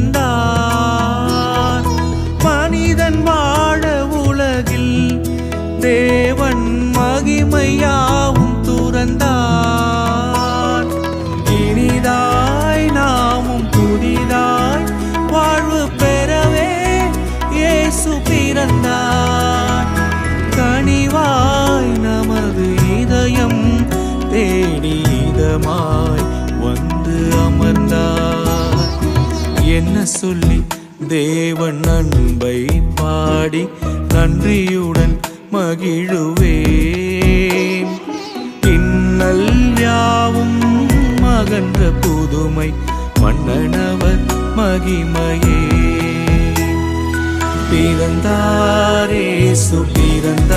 பிறந்தார். மனிதன் வாழ உலகில் தேவன் மகிமையாவும் துறந்தார். இனிதாய் நாமும் புதிதாய் வாழ்வு பெறவே இயேசு பிறந்தார். கனிவாய் நமது இதயம் தேடி வந்து அமர்ந்தார். என்ன சொல்லி தேவன் அன்பை பாடி நன்றியுடன் மகிழுவேன். இன்னல் யாவும் மகன்ற புதுமை மன்னனவர் மகிமையே. பிறந்தாரே சுபிறந்த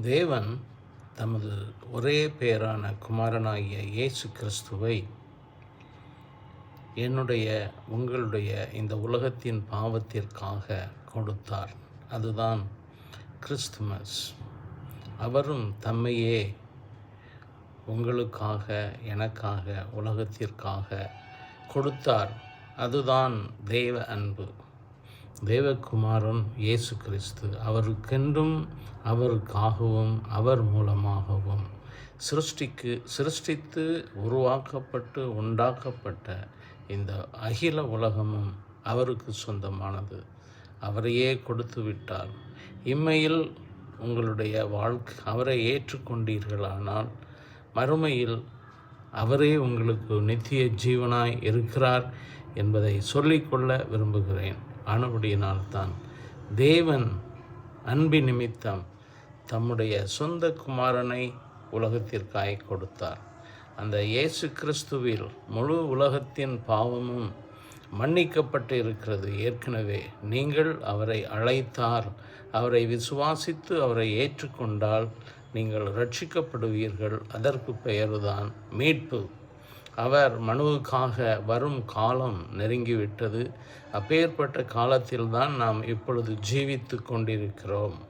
தேவன் தமது ஒரே பெயரான குமாரனாகிய இயேசு கிறிஸ்துவை என்னுடைய உங்களுடைய இந்த உலகத்தின் பாவத்திற்காக கொடுத்தார். அதுதான் கிறிஸ்துமஸ். அவரும் தம்மையே உங்களுக்காக எனக்காக உலகத்திற்காக கொடுத்தார். அதுதான் தெய்வ அன்பு. தேவகுமாரன் இயேசு கிறிஸ்து அவருக்கென்றும் அவருக்காகவும் அவர் மூலமாகவும் சிருஷ்டிக்கு சிருஷ்டித்து உருவாக்கப்பட்டு உண்டாக்கப்பட்ட இந்த அகில உலகமும் அவருக்கு சொந்தமானது. அவரையே கொடுத்து விட்டார் இம்மையில் உங்களுடைய வாழ்க்கை அவரை ஏற்றுக்கொண்டீர்களானால் மறுமையில் அவரே உங்களுக்கு நித்திய ஜீவனாய் இருக்கிறார் என்பதை சொல்லிக்கொள்ள விரும்புகிறேன். ஆனபடியினால்தான் தேவன் அன்பி நிமித்தம் தம்முடைய சொந்த குமாரனை உலகத்திற்காய் கொடுத்தார். அந்த இயேசு கிறிஸ்துவில் முழு உலகத்தின் பாவமும் மன்னிக்கப்பட்டு இருக்கிறது ஏற்கனவே நீங்கள் அவரை அழைத்தார் அவரை விசுவாசித்து அவரை ஏற்றுக்கொண்டால் நீங்கள் ரட்சிக்கப்படுவீர்கள் அதற்கு பெயருதான் மீட்பு. அவர் மனுவுக்காக வரும் காலம் நெருங்கிவிட்டது. அப்பேற்பட்ட காலத்தில்தான் நாம் இப்பொழுது ஜீவித்து கொண்டிருக்கிறோம்.